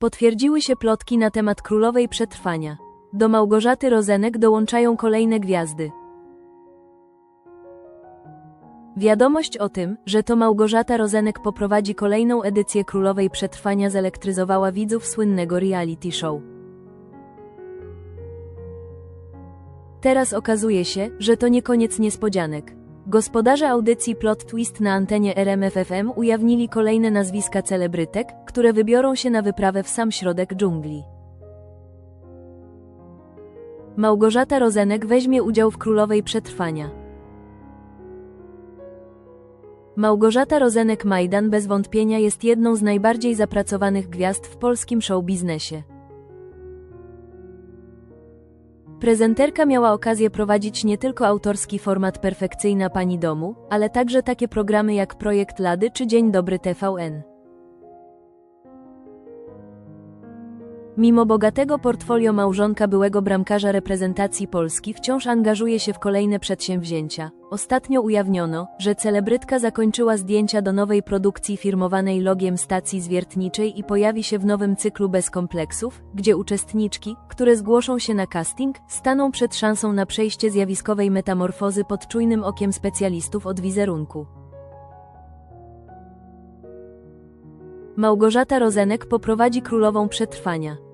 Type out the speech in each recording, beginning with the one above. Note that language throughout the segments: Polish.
Potwierdziły się plotki na temat królowej przetrwania. Do Małgorzaty Rozenek dołączają kolejne gwiazdy. Wiadomość o tym, że to Małgorzata Rozenek poprowadzi kolejną edycję Królowej Przetrwania zelektryzowała widzów słynnego reality show. Teraz okazuje się, że to nie koniec niespodzianek. Gospodarze audycji Plot Twist na antenie RMFFM ujawnili kolejne nazwiska celebrytek, które wybiorą się na wyprawę w sam środek dżungli. Małgorzata Rozenek weźmie udział w Królowej Przetrwania. Małgorzata Rozenek-Majdan bez wątpienia jest jedną z najbardziej zapracowanych gwiazd w polskim showbiznesie. Prezenterka miała okazję prowadzić nie tylko autorski format Perfekcyjna Pani Domu, ale także takie programy jak Projekt Lady czy Dzień Dobry TVN. Mimo bogatego portfolio małżonka byłego bramkarza reprezentacji Polski wciąż angażuje się w kolejne przedsięwzięcia. Ostatnio ujawniono, że celebrytka zakończyła zdjęcia do nowej produkcji firmowanej logiem stacji zwiertniczej i pojawi się w nowym cyklu bez kompleksów, gdzie uczestniczki, które zgłoszą się na casting, staną przed szansą na przejście zjawiskowej metamorfozy pod czujnym okiem specjalistów od wizerunku. Małgorzata Rozenek poprowadzi królową przetrwania.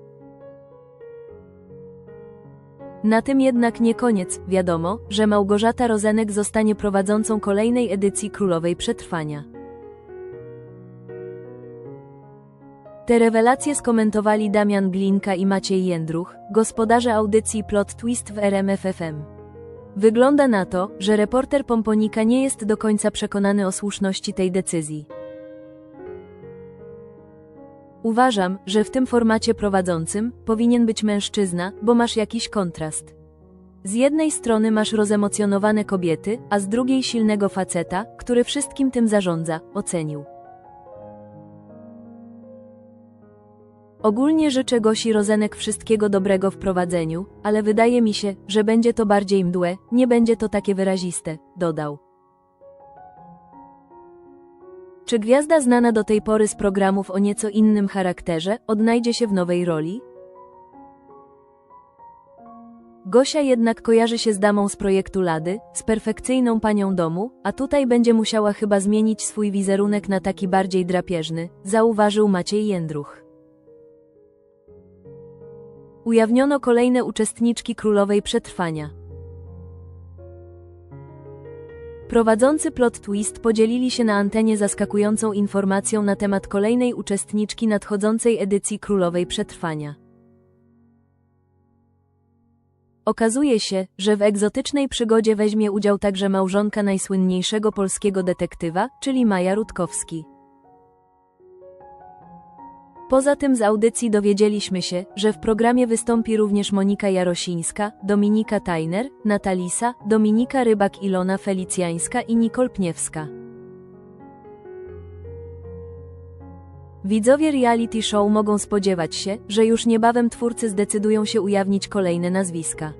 Na tym jednak nie koniec, wiadomo, że Małgorzata Rozenek zostanie prowadzącą kolejnej edycji Królowej Przetrwania. Te rewelacje skomentowali Damian Glinka i Maciej Jędruch, gospodarze audycji Plot Twist w RMFFM. Wygląda na to, że reporter Pomponika nie jest do końca przekonany o słuszności tej decyzji. Uważam, że w tym formacie prowadzącym powinien być mężczyzna, bo masz jakiś kontrast. Z jednej strony masz rozemocjonowane kobiety, a z drugiej silnego faceta, który wszystkim tym zarządza, ocenił. Ogólnie życzę Gosi Rozenek wszystkiego dobrego w prowadzeniu, ale wydaje mi się, że będzie to bardziej mdłe, nie będzie to takie wyraziste, dodał. Czy gwiazda znana do tej pory z programów o nieco innym charakterze odnajdzie się w nowej roli? Gosia jednak kojarzy się z damą z projektu Lady, z perfekcyjną panią domu, a tutaj będzie musiała chyba zmienić swój wizerunek na taki bardziej drapieżny, zauważył Maciej Jędruch. Ujawniono kolejne uczestniczki Królowej Przetrwania. Prowadzący plot twist podzielili się na antenie zaskakującą informacją na temat kolejnej uczestniczki nadchodzącej edycji Królowej Przetrwania. Okazuje się, że w egzotycznej przygodzie weźmie udział także małżonka najsłynniejszego polskiego detektywa, czyli Maja Rutkowski. Poza tym z audycji dowiedzieliśmy się, że w programie wystąpi również Monika Jarosińska, Dominika Tajner, Natalisa, Dominika Rybak-Ilona Felicjańska i Nicole Pniewska. Widzowie reality show mogą spodziewać się, że już niebawem twórcy zdecydują się ujawnić kolejne nazwiska.